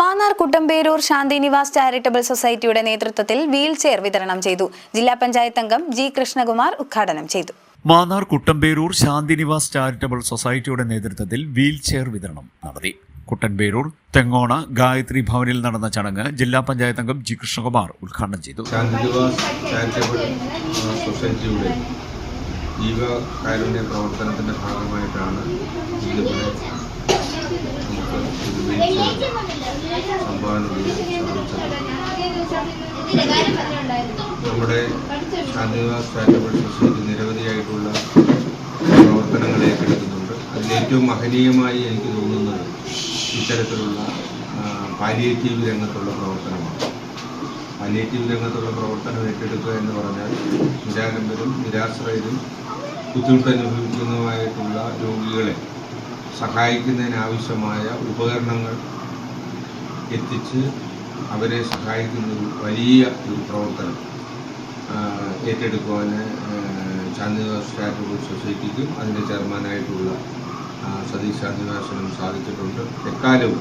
Mannar Kuttamperoor Shanthinivas charitable സൊസൈറ്റിയുടെ നേതൃത്വത്തിൽ wheel chair വിതരണം ചെയ്തു. ജില്ലാ പഞ്ചായത്ത് അംഗം ജി കൃഷ്ണകുമാർ ഉദ്ഘാടനം ചെയ്തു. മാന്നാർ കുട്ടമ്പേരൂർ ശാന്തിനിവാസ് ചാരിറ്റബിൾ സൊസൈറ്റിയുടെ നേതൃത്വത്തിൽ വീൽ ചെയർ വിതരണം നടത്തി. കുട്ടൻപേരൂർ തെങ്ങോണ ഗായത്രി ഭവനിൽ നടന്ന ചടങ്ങ് ജില്ലാ പഞ്ചായത്ത് അംഗം ജി കൃഷ്ണകുമാർ ഉദ്ഘാടനം ചെയ്തു. ശാന്തിനിവാസ് ചാരിറ്റബിൾ സൊസൈറ്റിയുടെ ജീവകാരുണ്യ പ്രവർത്തനത്തിന്റെ ഭാഗമായിട്ടാണ് വീഴ്ച നമ്മുടെ ശാന്തിനിവാസ് ചാരിറ്റബിൾ സൊസൈറ്റി നിരവധിയായിട്ടുള്ള പ്രവർത്തനങ്ങൾ ഏറ്റെടുക്കുന്നുണ്ട് അതിൽ ഏറ്റവും മഹനീയമായി എനിക്ക് തോന്നുന്നത് ഇത്തരത്തിലുള്ള പാലിയേറ്റീവ് രംഗത്തുള്ള പ്രവർത്തനമാണ്. പാലിയേറ്റീവ് രംഗത്തുള്ള പ്രവർത്തനം ഏറ്റെടുക്കുക എന്ന് പറഞ്ഞാൽ നിരാലംബരും നിരാശ്രയരും ബുദ്ധിമുട്ട് അനുഭവിക്കുന്നതുമായിട്ടുള്ള രോഗികളെ സഹായിക്കുന്നതിനാവശ്യമായ ഉപകരണങ്ങൾ എത്തിച്ച് അവരെ സഹായിക്കുന്ന ഒരു വലിയ ഒരു പ്രവർത്തനം ഏറ്റെടുക്കുവാൻ ശാന്തിനിവാസ് ചാരിറ്റബിൾ സൊസൈറ്റിക്കും അതിന്റെ ചെയർമാനായിട്ടുള്ള സതീഷ് ശാന്തിനിവാസനും സാധിച്ചിട്ടുണ്ട്. എക്കാലവും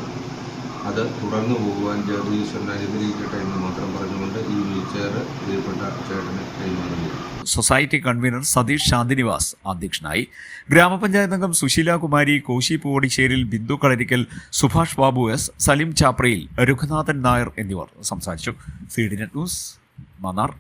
അത് തുടർന്നു പോകുവാൻ ജഗദീശ്വരൻ അനുഗ്രഹിക്കട്ടെ എന്ന് മാത്രം പറഞ്ഞുകൊണ്ട് ഈ വീൽചെയർ പ്രിയപ്പെട്ട ചേട്ടൻ സൊസൈറ്റി കൺവീനർ സതീഷ് ശാന്തിനിവാസ് അധ്യക്ഷനായി. ഗ്രാമപഞ്ചായത്ത് അംഗം സുശീലകുമാരി കോശി പൂവടിശ്ശേരിൽ ബിന്ദു കളരിക്കൽ സുഭാഷ് ബാബു എസ് സലിം ചാപ്രയിൽ രഘുനാഥൻ നായർ എന്നിവർ സംസാരിച്ചു. C news Mannar.